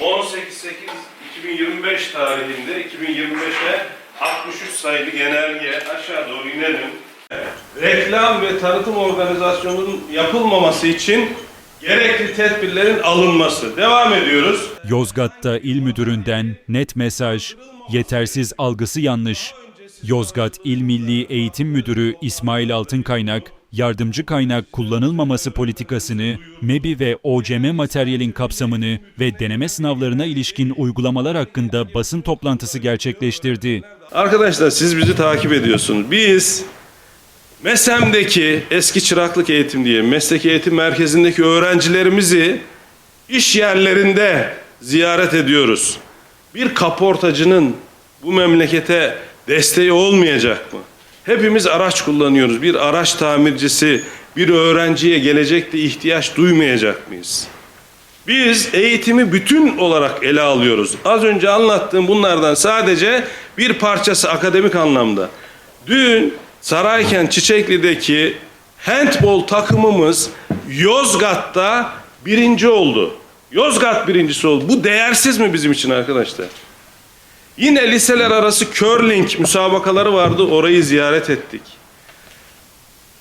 18.8.2025 tarihinde 2025'e 63 sayılı genelge aşağı doğru inelim. Reklam ve tanıtım organizasyonunun yapılmaması için gerekli tedbirlerin alınması. Devam ediyoruz. Yozgat'ta il müdüründen net mesaj, yetersiz algısı yanlış. Yozgat İl Milli Eğitim Müdürü İsmail Altınkaynak, yardımcı kaynak kullanılmaması politikasını, MEBİ ve OCM materyalin kapsamını ve deneme sınavlarına ilişkin uygulamalar hakkında basın toplantısı gerçekleştirdi. Arkadaşlar siz bizi takip ediyorsunuz. Biz MESEM'deki eski çıraklık eğitim diye mesleki eğitim merkezindeki öğrencilerimizi iş yerlerinde ziyaret ediyoruz. Bir kaportacının bu memlekete desteği olmayacak mı? Hepimiz araç kullanıyoruz. Bir araç tamircisi bir öğrenciye gelecekte ihtiyaç duymayacak mıyız? Biz eğitimi bütün olarak ele alıyoruz. Az önce anlattığım bunlardan sadece bir parçası akademik anlamda. Dün Sarayken Çiçekli'deki handbol takımımız Yozgat'ta birinci oldu. Yozgat birincisi oldu. Bu değersiz mi bizim için arkadaşlar? Yine liseler arası curling müsabakaları vardı. Orayı ziyaret ettik.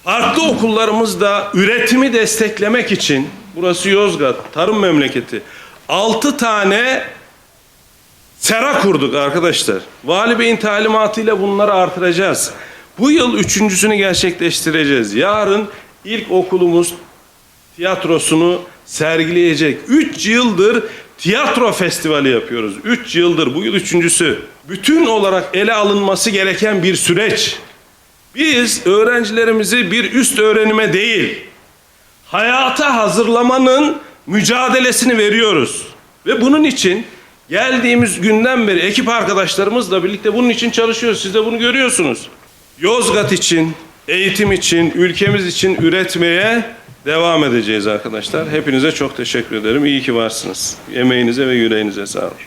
Farklı okullarımızda üretimi desteklemek için burası Yozgat, tarım memleketi. 6 tane sera kurduk arkadaşlar. Vali Bey'in talimatıyla bunları artıracağız. Bu yıl üçüncüsünü gerçekleştireceğiz. Yarın ilk okulumuz tiyatrosunu sergileyecek. 3 yıldır tiyatro festivali yapıyoruz. 3 yıldır bu yıl üçüncüsü. Bütün olarak ele alınması gereken bir süreç. Biz öğrencilerimizi bir üst öğrenime değil, hayata hazırlamanın mücadelesini veriyoruz. Ve bunun için geldiğimiz günden beri ekip arkadaşlarımızla birlikte bunun için çalışıyoruz. Siz de bunu görüyorsunuz. Yozgat için, eğitim için, ülkemiz için üretmeye devam edeceğiz arkadaşlar. Hepinize çok teşekkür ederim. İyi ki varsınız. Emeğinize ve yüreğinize sağlık.